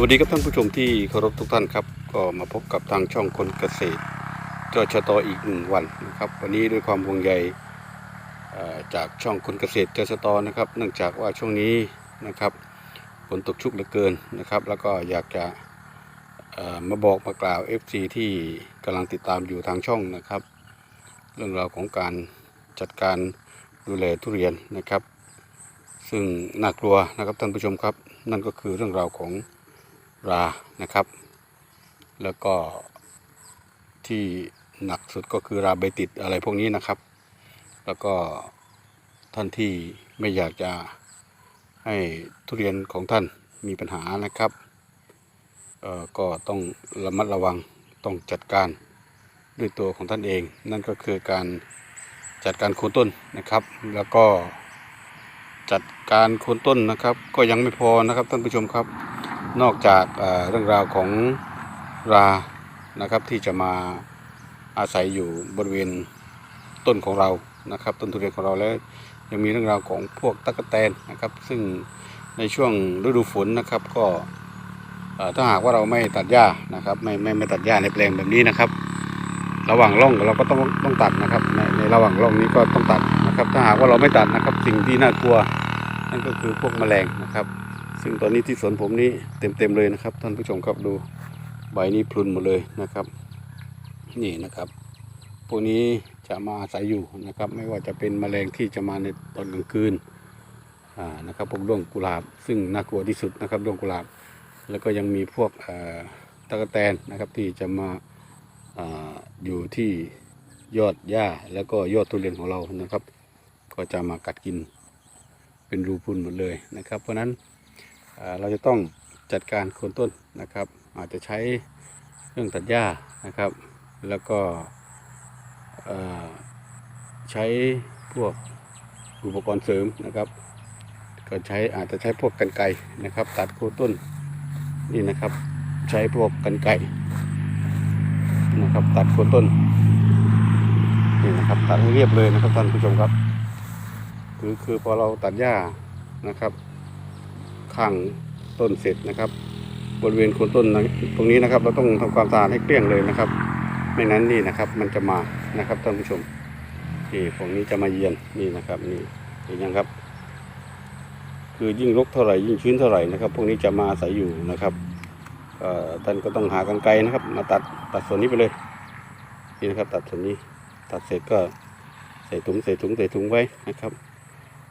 วัสดีครับท่านผู้ชมที่เคารพทุกท่านครับ ก็มาพบกับทางช่องคนเกษตรจอชตออีกหนึ่งวันนะครับ วันนี้ด้วยความห่วงใยเอ่จากช่องคนเกษตรจอชตอนะครับ เนื่องจากว่าช่วงนี้นะครับฝนตกชุกเหลือเกินนะครับ แล้วก็อยากจะมาบอกมากล่าว FC ที่กำลังติดตามอยู่ทางช่องนะครับ เรื่องราวของการจัดการดูแลทุเรียนนะครับ ซึ่งน่ากลัวนะครับท่านผู้ชมครับ นั่นก็คือเรื่องราวของ รานะครับ แล้วก็ที่หนักสุดก็คือราใบติดอะไรพวกนี้นะครับ แล้วก็ท่านที่ไม่อยากจะให้ทุเรียนของท่านมีปัญหานะครับเอ่อก็ต้องระมัดระวังต้องจัดการด้วยตัวของท่านเอง นั่นก็คือการจัดการโคนต้นนะครับ แล้วก็จัดการโคนต้นนะครับ ก็ยังไม่พอนะครับท่านผู้ชมครับ นอกจากเรื่องราวของรานะครับที่จะมาอาศัยอยู่บริเวณต้นของเรานะครับ ต้นทุเรียนของเราแล้วยังมีเรื่องราวของพวกตะกแตนนะครับ ซึ่งในช่วงฤดูฝนนะครับก็ถ้าหากว่าเราไม่ตัดหญ้านะครับไม่ไม่ไม่ตัดหญ้าในแปลงแบบนี้นะครับ ระหว่างร่องเราก็ต้องต้องตัดนะครับ ในในระหว่างร่องนี้ก็ต้องตัดนะครับ ถ้าหากว่าเราไม่ตัดนะครับ สิ่งที่น่ากลัวนั่นก็คือพวกแมลงนะครับ ซึ่งตอนนี้ที่สวนผมนี้เต็มเต็มๆเลยนะครับ ท่านผู้ชมครับดูใบนี้พลุนหมดเลยนะครับ นี่นะครับพวกนี้จะมาอาศัยอยู่นะครับ ไม่ว่าจะเป็นแมลงที่จะมาในตอนกลางคืนนะครับพวกด้วงกุหลาบ ซึ่งน่ากลัวที่สุดนะครับด้วงกุหลาบ แล้วก็ยังมีพวกตะกแตนนะครับที่จะมาออยู่ที่ยอดหญ้าแล้วก็ยอดทุเรียนของเรานะครับ ก็จะมากัดกินเป็นรูพุนหมดเลยนะครับ เพราะฉะนั้น เราจะต้องจัดการโคนต้นนะครับ อาจจะใช้เครื่องตัดหญ้านะครับ แล้วก็ใช้พวกอุปกรณ์เสริมนะครับก็ใช้อาจจะใช้พวกกันไกรนะครับ ตัดโคนต้นนี่นะครับ ใช้พวกกันไกรนะครับ ตัดโคนต้นนี่นะครับตัดให้เรียบเลยนะครับท่านผู้ชมครับ คือคือพอเราตัดหญ้านะครับ ข้างต้นเสร็จนะครับ บริเวณโคนต้นตรงนี้นะครับ เราต้องทำความสะอาดให้เกลี้ยงเลยนะครับ ไม่นั้นนี่นะครับ มันจะมานะครับท่านผู้ชมนี่พวกนี้จะมาเยือนนี่นะครับนี่เห็นยังครับ คือยิ่งรกเท่าไหร่ยิ่งชื้นเท่าไหร่นะครับ พวกนี้จะมาอาศัยอยู่นะครับท่านก็ต้องหากรรไกรนะครับ มาตัดตัดส่วนนี้ไปเลยนี่นะครับ ตัดส่วนนี้ ตัดเสร็จก็ใส่ถุงใส่ถุงใส่ถุงไว้นะครับ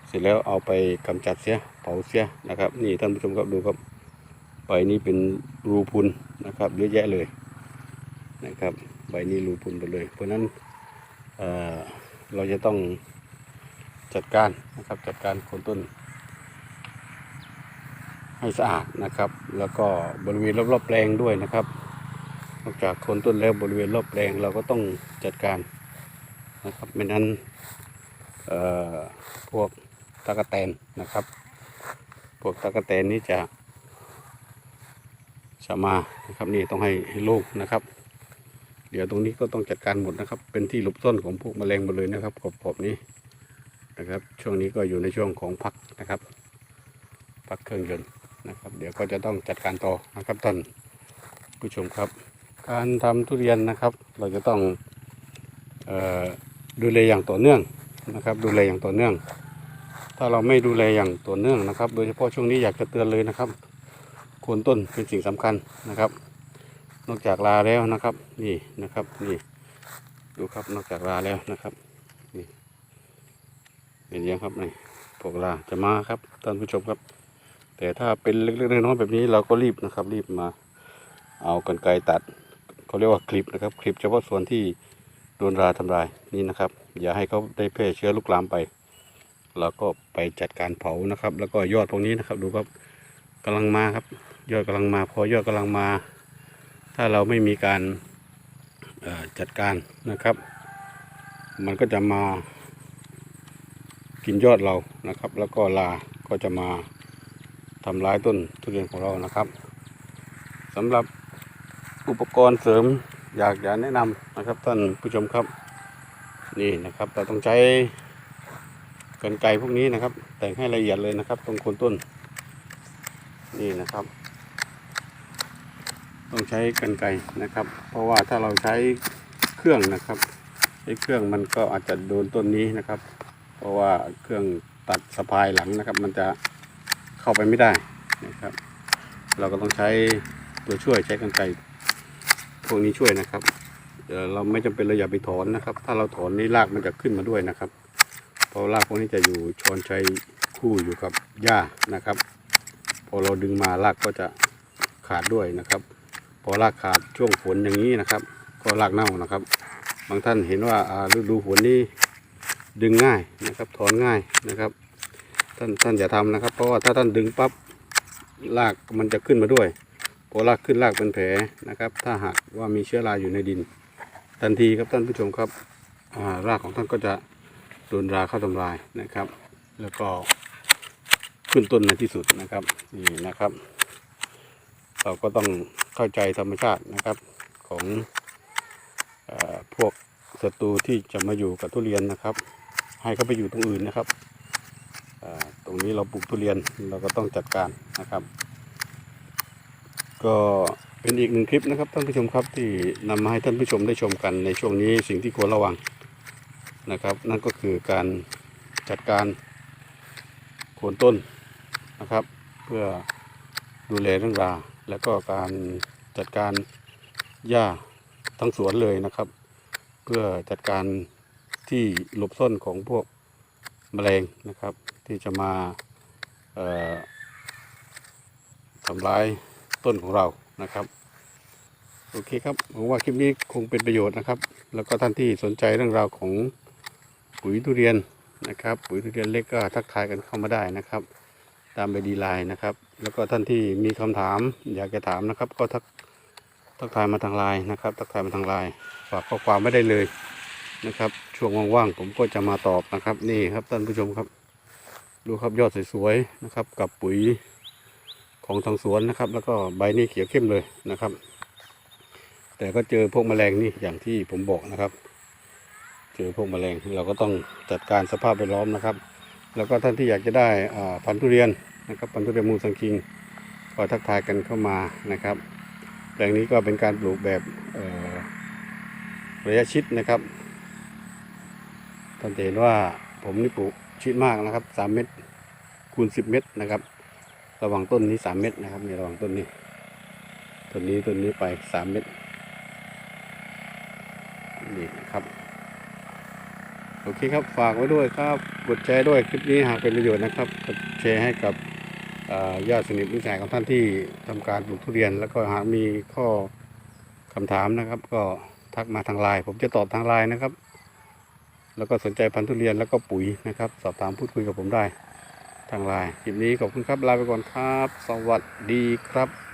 เสร็จแล้วเอาไปกำจัดเสียเผาเสียนะครับ นี่ท่านผู้ชมครับดูครับใบนี้เป็นรูพุนนะครับเยอะแยะเลยนะครับ ใบนี้รูพุนไปเลย เพราะฉะนั้นเเราจะต้องจัดการนะครับจัดการโคนต้น ให้สะอาดนะครับ แล้วก็บริเวณรอบๆแปลงด้วยนะครับนอกจากโคนต้นแล้วบริเวณรอบแปลงเราก็ต้องจัดการนะครับไม่นั้นพวก ตะกะแตนนะครับพวกตะกะแตนนี้จะจะมานะครับนี่ต้องให้ให้โล่งนะครับ เดี๋ยวตรงนี้ก็ต้องจัดการหมดนะครับ เป็นที่หลบซ่อนของพวกแมลงหมดเลยนะครับขอบๆนี้นะครับ ช่วงนี้ก็อยู่ในช่วงของพักนะครับ พักเครื่องยนต์นะครับ เดี๋ยวก็จะต้องจัดการต่อนะครับท่านผู้ชมครับ การทำทุเรียนนะครับ เราจะต้องออดูแลอย่างต่อเนื่องนะครับ ดูแลอย่างต่อเนื่อง ถ้าเราไม่ดูแลอย่างต่อเนื่องนะครับ โดยเฉพาะช่วงนี้อยากจะเตือนเลยนะครับโคนต้นเป็นสิ่งสำคัญนะครับ นอกจากลาแล้วนะครับ นี่นะครับนี่ดูครับนอกจากลาแล้วนะครับนี่เห็นยังครับนี่พวกลาจะมาครับท่านผู้ชมครับ แต่ถ้าเป็นเล็กๆน้อยๆแบบนี้เราก็รีบนะครับ รีบมาเอากันไกรตัดเขาเรียกว่าคลิปนะครับ คลิปเฉพาะส่วนที่โดนราทำลายนี่นะครับ อย่าให้เขาได้แพร่เชื้อลุกลามไป เราก็ไปจัดการเผานะครับ แล้วก็ยอดพวกนี้นะครับ ดูครับกำลังมาครับ ยอดกำลังมา พอยอดกำลังมา ถ้าเราไม่มีการจัดการนะครับ มันก็จะมากินยอดเรานะครับ แล้วก็ลาก็จะมาทำร้ายต้นทุเรียนของเรานะครับสำหรับอุปกรณ์เสริมอยากจะแนะนำนะครับท่านผู้ชมครับ นี่นะครับเราต้องใช้ กรรไกรพวกนี้นะครับ แต่งให้ละเอียดเลยนะครับ ตรงโคนต้น นี่นะครับ ต้องใช้กันไกรนะครับ เพราะว่าถ้าเราใช้เครื่องนะครับใช้เครื่องมันก็อาจจะโดนต้นนี้นะครับ เพราะว่าเครื่องตัดสะพายหลังนะครับ มันจะเข้าไปไม่ได้นะครับ เราก็ต้องใช้ตัวช่วยใช้กันไกรพวกนี้ช่วยนะครับเดี๋ยวเราไม่จำเป็นเราอย่าไปถอนนะครับ ถ้าเราถอนนี่รากมันจะขึ้นมาด้วยนะครับ ราะรากพวกนี้จะอยู่ชอนชัยคู่อยู่กับหญ้านะครับ พอเราดึงมารากก็จะขาดด้วยนะครับ พอรากขาดช่วงฝนอย่างนี้นะครับ ก็รากเน่านะครับ บางท่านเห็นว่าฤดูฝนนี้ดึงง่ายนะครับถอนง่ายนะครับ ท่านท่านอย่าทำนะครับ เพราะว่าถ้าท่านดึงปั๊บรากมันจะขึ้นมาด้วยพอรากขึ้นรากเป็นแผลนะครับ ถ้าหากว่ามีเชื้อราอยู่ในดิน ทันทีครับท่านผู้ชมครับารากของท่านก็จะ นราเข้าทำลายนะครับ แล้วก็ขึ้นต้นในที่สุดนะครับนี่นะครับ เราก็ต้องเข้าใจธรรมชาตินะครับของอพวกศัตรูที่จะมาอยู่กับทุเรียนนะครับ ให้เขาไปอยู่ตรงอื่นนะครับตรงนี้เราปลูกทุเรียนเราก็ต้องจัดการนะครับ ก็เป็นอีกหนึ่งคลิปนะครับท่านผู้ชมครับที่นำมาให้ท่านผู้ชมได้ชมกันในช่วงนี้สิ่งที่ควรระวัง นะครับ นั่นก็คือการจัดการโคนต้นนะครับ เพื่อดูแลเรื่องราและก็การจัดการหญ้าทั้งสวนเลยนะครับ เพื่อจัดการที่หลบซ่อนของพวกแมลงนะครับ ที่จะมาทำร้ายต้นของเรานะครับโอเคครับผมว่าคลิปนี้คงเป็นประโยชน์นะครับ แล้วก็ท่านที่สนใจเรื่องราวของ ปุ๋ยทุเรียนนะครับ ปุ๋ยทุเรียนเล็กก็ทักทายกันเข้ามาได้นะครับ ตามไปดีไลน์นะครับ แล้วก็ท่านที่มีคำถาม อยากจะถามนะครับ ก็ทักทักทายมาทางไลน์นะครับ ทักทายมาทางไลน์ฝากข้อความไม่ได้เลยนะครับ ช่วงว่างๆผมก็จะมาตอบนะครับ นี่ครับท่านผู้ชมครับ ดูครับยอดสวยๆนะครับ กับปุ๋ยของทางสวนนะครับ แล้วก็ใบนี่เขียวเข้มเลยนะครับ แต่ก็เจอพวกแมลงนี่อย่างที่ผมบอกนะครับ เจอพวกแมลงเราก็ต้องจัดการสภาพแวดล้อมนะครับ แล้วก็ท่านที่อยากจะได้พันธุ์ทุเรียนนะครับพันธุ์ทุเรียนมูสังคิงก็ทักทายกันเข้ามานะครับแปลงนี้ก็เป็นการปลูกแบบระยะชิดนะครับท่านเห็นว่าผมนี่ปลูกชิดมากนะครับสามเมตรคูณสิบเมตรนะครับ ระหว่างต้นนี้สามเมตรนะครับในระหว่างต้นนี้ต้นนี้ต้นนี้ไปสามเมตรนี่ครับ โอเคครับฝากไว้ด้วยครับกดแชร์ด้วยคลิปนี้หากเป็นประโยชน์นะครับกดแชร์ให้กับญาติสนิทมิตรสหายของท่านที่ทำการปลูกทุเรียน แล้วก็หากมีข้อคำถามนะครับ ก็ทักมาทางไลน์ผมจะตอบทางไลน์นะครับ แล้วก็สนใจพันธุ์ทุเรียนแล้วก็ปุ๋ยนะครับ สอบถามพูดคุยกับผมได้ทางไลน์คลิปนี้ขอบคุณครับลาไปก่อนครับ สวัสดีครับ